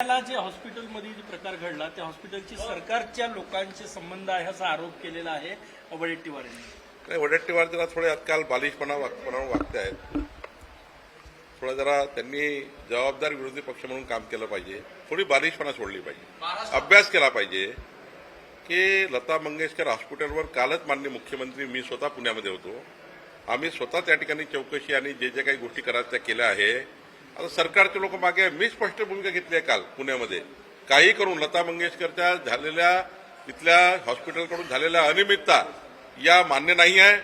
त्याला जे हॉस्पिटलमध्ये जे प्रकार घडला त्या हॉस्पिटलची सरकारच्या लोकांचे संबंध आहे असा आरोप केलेला आहे वडेट्टीवार यांनी नाही वडट्टीवार जरा थोडे आजकाल बालिशपणा वागपणा वागते आहेत थोडं जरा त्यांनी जबाबदार विरोधी पक्ष म्हणून काम केलं पाहिजे. थोडी बालिशपणा सोडली पाहिजे. अभ्यास केला पाहिजे की लता मंगेशकर हॉस्पिटलवर कालच माननीय मुख्यमंत्री मी स्वतः पुण्यामध्ये होतो. आम्ही स्वतः त्या ठिकाणी चौकशी आणि जे जे काही गोष्टी करायच्या त्या केल्या आहे आता सरकारचे लोक मागे मी स्पष्ट भूमिका घेतली आहे काल पुण्यामध्ये. काही करून लता मंगेशकरच्या झालेल्या तिथल्या हॉस्पिटलकडून झालेल्या अनियमितता या मान्य नाही आहे.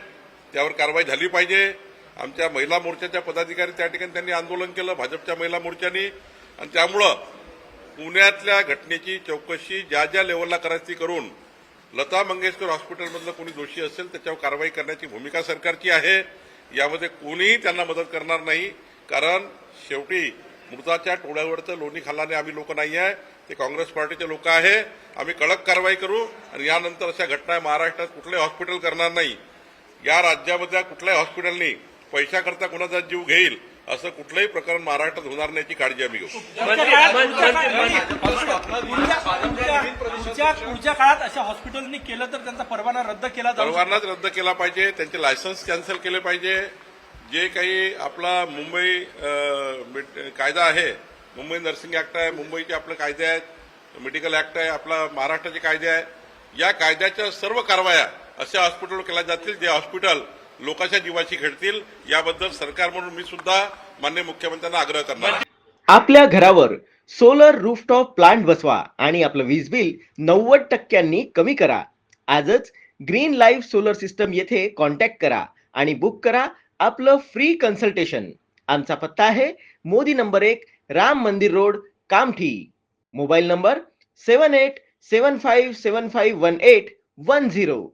त्यावर कारवाई झाली पाहिजे. आमच्या महिला मोर्चाच्या पदाधिकारी त्या ठिकाणी त्यांनी आंदोलन केलं भाजपच्या महिला मोर्चानी. आणि त्यामुळं पुण्यातल्या घटनेची चौकशी ज्या ज्या लेवलला करायची ती करून लता मंगेशकर हॉस्पिटलमधलं कोणी दोषी असेल त्याच्यावर कारवाई करण्याची भूमिका सरकारची आहे. यामध्ये कोणीही त्यांना मदत करणार नाही. कारण शेवटी मृताच्या टोळ्यावरचं लोणी खाल्ल्याने आम्ही लोक नाही आहे ते काँग्रेस पार्टीचे लोक आहे. आम्ही कडक कारवाई करू आणि यानंतर अशा घटना महाराष्ट्रात कुठलंही हॉस्पिटल करणार नाही. या राज्यामधल्या कुठल्याही हॉस्पिटलनी पैशाकरता कोणाचा जीव घेईल असं कुठलंही प्रकरण महाराष्ट्रात होणार नाही याची काळजी आम्ही घेऊ. पुढच्या काळात- अशा हॉस्पिटलनी केलं तर त्यांचा परवाना रद्द केला. परवानाच रद्द केला पाहिजे त्यांचे लायसन्स कॅन्सल केले पाहिजे जे काही आपला मुंबई कायदा आहे मुंबई नर्सिंग ऍक्ट आहे मुंबईचे आपले कायदे आहेत मेडिकल ऍक्ट आहे आपला महाराष्ट्राचे कायदे आहे या कायद्याच्या सर्व कारवाया अशा हॉस्पिटलवर केल्या जातील जे हॉस्पिटल लोकांच्या जीवाशी खेळतील याबद्दल सरकार म्हणून मी सुद्धा मान्य मुख्यमंत्र्यांना आग्रह करणार आपल्या घरावर सोलर रूफटॉप प्लांट बसवा आणि आपलं वीज बिल नव्वद टक्क्यांनी कमी करा. आजच ग्रीन लाईफ सोलर सिस्टम येथे कॉन्टॅक्ट करा आणि बुक करा आपलं फ्री कन्सल्टेशन आमचा पत्ता आहे मोदी नंबर एक Ram Mandir road Kamthi. Mobile number seven eight seven five seven five one eight one zero